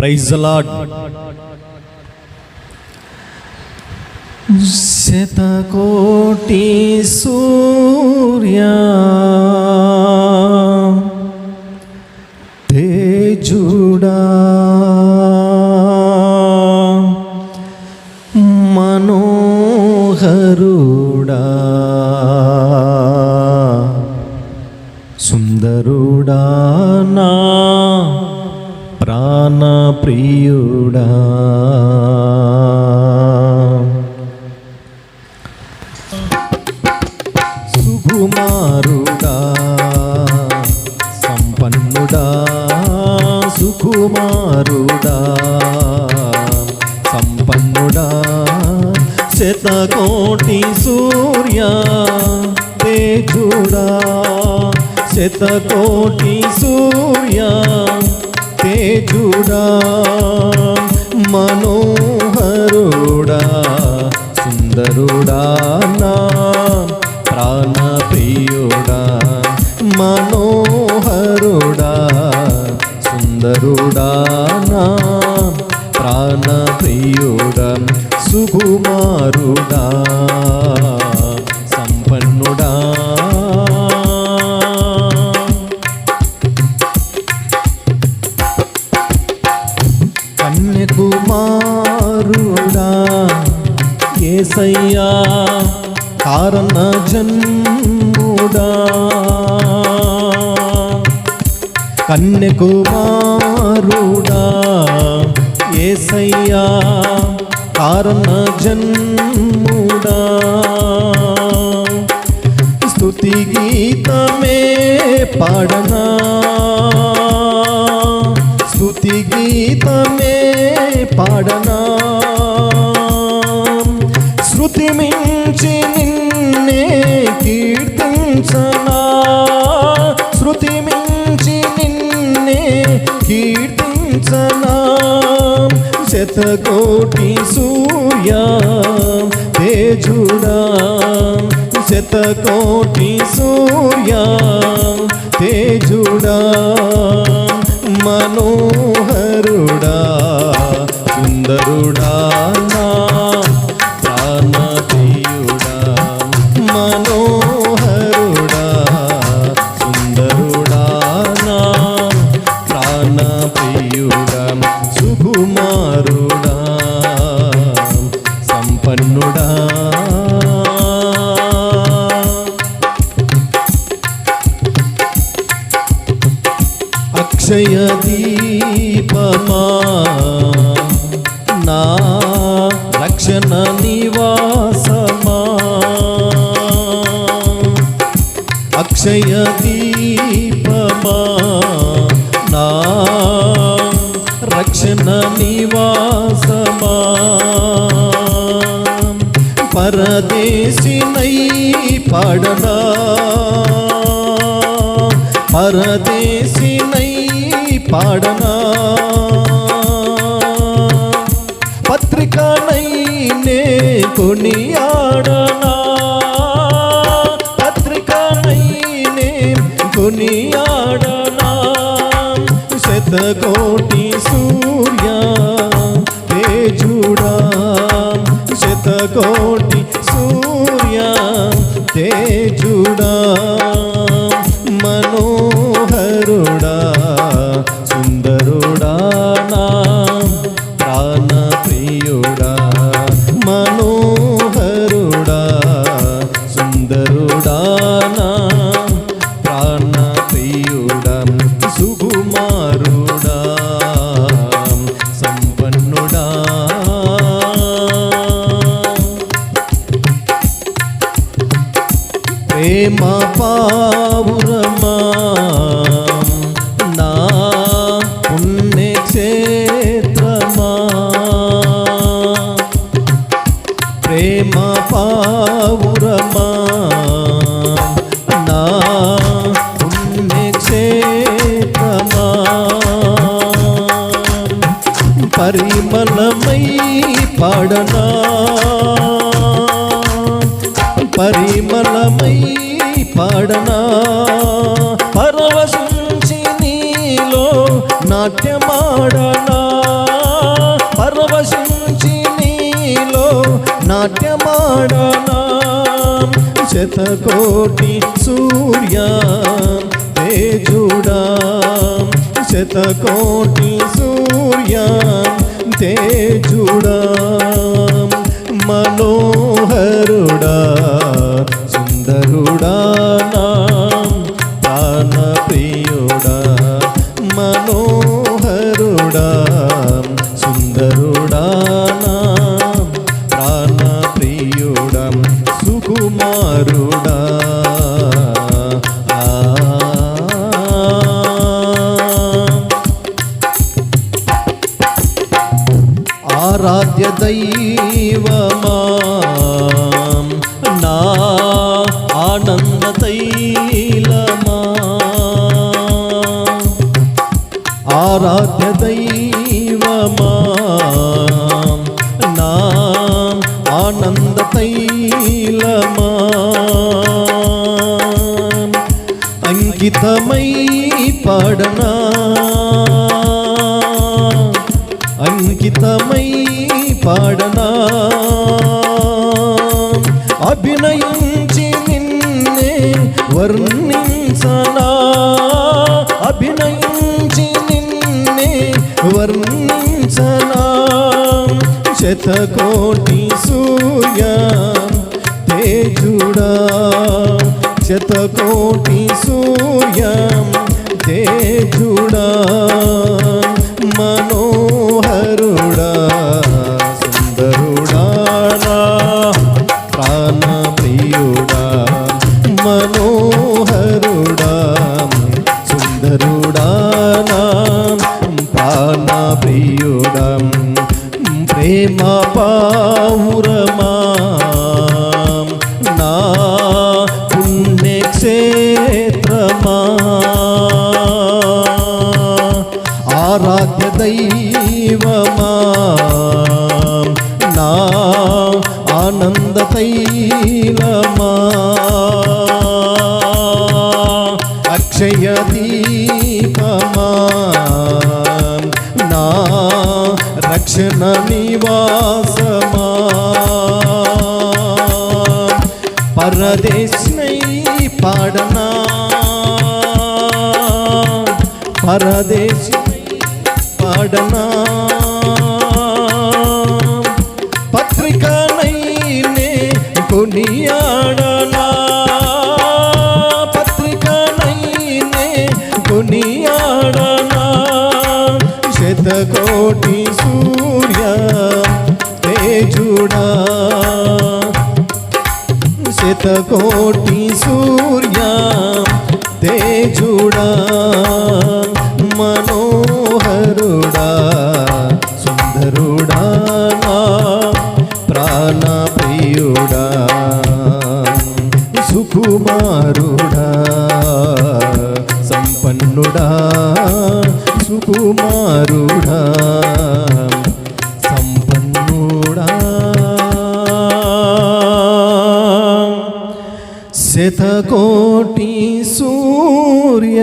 Praise lord శతకోటి సూర్య తేజుడా మనోహరుడా శతకోటి సూర్య తేజుడా శతకోటి సూర్య తేజుడా. మనోహరుడా సుందరుడా నా ప్రాణ సుకుమారుడా సంపన్నుడా. కన్యకుమారుడా ఏసయ్యా కారణ జన్ముడా కన్యకుమారుడా ఏసయ్యా కారణ జన్ముడా. స్థుతి గీతమే పాడనా. స్థుతి గీతమే పాడనా. శృతి మించి నిన్నే కీర్తించనా. శృతి మించి నిన్నే కీర్తించనా. శతకోటి సూర్య తేజుడా శతకోటి సూర్య తేజుడా మనోహరు సుకుమారుడా సంపన్నుడా. అక్షయ దీపమా నా రక్షణ నివాసమా. అక్షయ పరదేశినై పాడనా పరదేశినై పాడనా? పత్రికనై నే కొనియాడనా? పత్రికనై నే కొనియాడనా? శతకో తేజుడా పరిమళమై పాడనా? పరిమళమై పాడనా? పరవశించి నీలో నాట్యమాడనా? పరవశించి నీలో నాట్యమాడనా? శతకోటి సూర్య తేజుడా? శతకోటి సూర్య తేజుడా. గీతమై పాడనా? అంకితమై పాడనా? అభినయించి నిన్నే వర్ణించనా? అభినయించి నిన్నే వర్ణించనా? శతకోటి సూర్య తేజుడా? శతకోటి సూర్య తేజుడా మనోహరుడా సుందరుడా నా ప్రాణప్రియుడా మనోహరుడా సుందరుడా నా ప్రాణప్రియుడా ప్రేమ పావురమా ఆరాధ్య దైవమా నా ఆనంద తైలమా అక్షయ దీపమా నా రక్షణ నివాసమా పరదేశనై పాడనా పరదేశి పాడనా పత్రికనైనే కొనియాడనా. పత్రికనైనే కొనియాడనా. శతకోటి సూర్య తేజుడా. శతకోటి సూర్య తేజుడా. మనోహరుడా సుందరుడా నా ప్రాణప్రియుడా సుకుమారుడా సంపన్నుడా సుకుమారుడా శతకోటి సూర్య